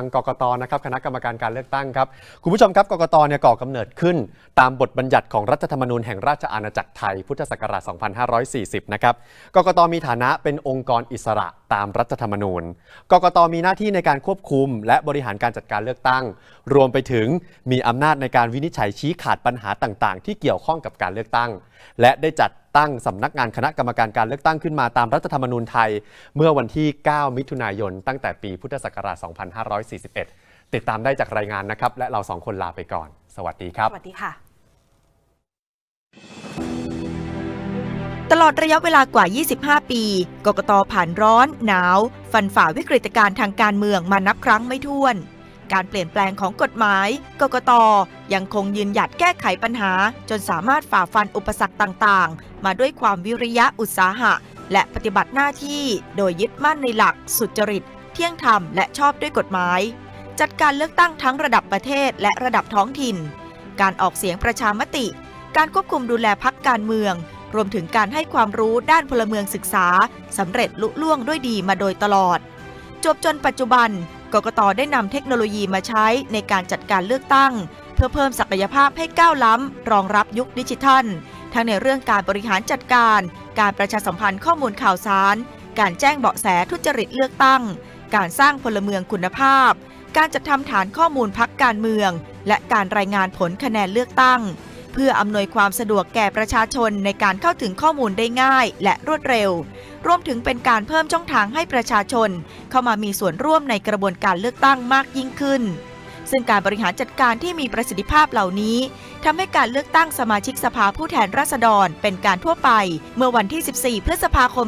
ทางกกตนะครับคณะกรรมการการเลือกตั้งครับคุณผู้ชมครับกกตเนี่ยก่อกำเนิดขึ้น ตามบทบัญญัติของรัฐธรรมนูญแห่งราชอาณาจักรไทยพุทธศักราช 2540 นะครับกกตมีฐานะเป็นองค์กรอิสระตามรัฐธรรมนูญกกตมีหน้าที่ในการควบคุม และบริหารการจัดการเลือกตั้ง รวมไปถึงมีอำนาจในการวินิจฉัยชี้ขาดปัญหาต่าง ๆ ที่เกี่ยวข้องกับการเลือกตั้ง และได้จัด ตั้งสำนักงานคณะกรรมการการเลือกตั้งขึ้นมาตามรัฐธรรมนูญไทย เมื่อวันที่ 9 มิถุนายน ตั้งแต่ปีพุทธศักราช 2541 ติดตามได้จากรายงานนะครับ และเราสองคนลาไปก่อน สวัสดีครับ สวัสดีค่ะ ตลอดระยะเวลากว่า 25 ปี กกตผ่านร้อน หนาว ฟันฝ่าวิกฤตการณ์ทางการเมืองมานับครั้งไม่ถ้วน การเปลี่ยนแปลงของกฎหมาย กกต ยังคงยืนหยัดแก้ไขปัญหา จนสามารถฝ่าฟันอุปสรรคต่างๆ มาด้วยความวิริยะอุตสาหะ และปฏิบัติหน้าที่โดยยึดมั่นในหลัก สุจริต เที่ยงธรรมและชอบด้วยกฎหมาย จัดการเลือกตั้งทั้งระดับประเทศและระดับท้องถิ่น การออกเสียงประชามติ การควบคุมดูแลพักการเมือง รวมถึงการให้ความรู้ด้านพลเมืองศึกษาสำเร็จลุล่วงด้วยดีมาโดยตลอดจบจนปัจจุบัน กกตได้นำเทคโนโลยีมาใช้ในการจัดการเลือกตั้ง เพื่อเพิ่มศักยภาพให้ก้าวล้ำ รองรับยุคดิจิทัล ทั้งในเรื่องการบริหารจัดการ การประชาสัมพันธ์ข้อมูลข่าวสาร การแจ้งเบาะแสทุจริตเลือกตั้ง การสร้างพลเมืองคุณภาพ การจัดทำฐานข้อมูลพักการเมือง และการรายงานผลคะแนนเลือกตั้ง เพื่ออำนวยความสะดวกแก่ประชาชนในการเข้าถึงข้อมูลได้ง่าย และรวดเร็ว รวมถึงเป็นการเพิ่มช่องทางให้ประชาชน เข้ามามีส่วนร่วมในกระบวนการเลือกตั้งมากยิ่งขึ้น ซึ่งการบริหารจัดการที่มีประสิทธิภาพเหล่านี้ทำให้การเลือกตั้งสมาชิกสภาผู้แทนราษฎรเป็นการทั่วไป เมื่อวันที่ 14 พฤษภาคม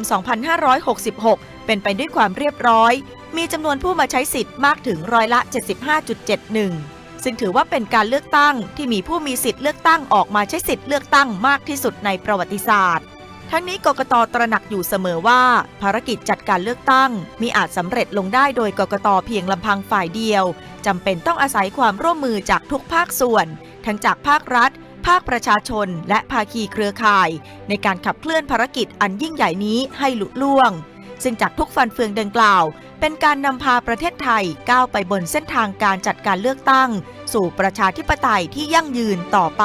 2566 เป็นไปด้วยความเรียบร้อย มีจำนวนผู้มาใช้สิทธิ์มากถึงร้อยละ 75.71 ซึ่งถือว่าเป็นการเลือกตั้งที่มีผู้มีสิทธิ์เลือกตั้งออกมาใช้สิทธิ์เลือกตั้งมากที่สุดในประวัติศาสตร์ ทั้งนี้กกตตระหนักอยู่เสมอว่า ภารกิจจัดการเลือกตั้งมีอาจสำเร็จลงได้โดยกกตเพียงลำพังฝ่ายเดียวจำเป็นต้องอาศัยความร่วมมือจากทุกภาคส่วน ทั้งจากภาครัฐ ภาคประชาชน และภาคีเครือข่าย ในการขับเคลื่อนภารกิจอันยิ่งใหญ่นี้ให้ลุล่วง ซึ่งจากทุกฟันเฟืองดังกล่าว เป็นการนำพาประเทศไทยก้าวไปบนเส้นทางการจัดการเลือกตั้ง สู่ประชาธิปไตยที่ยั่งยืนต่อไป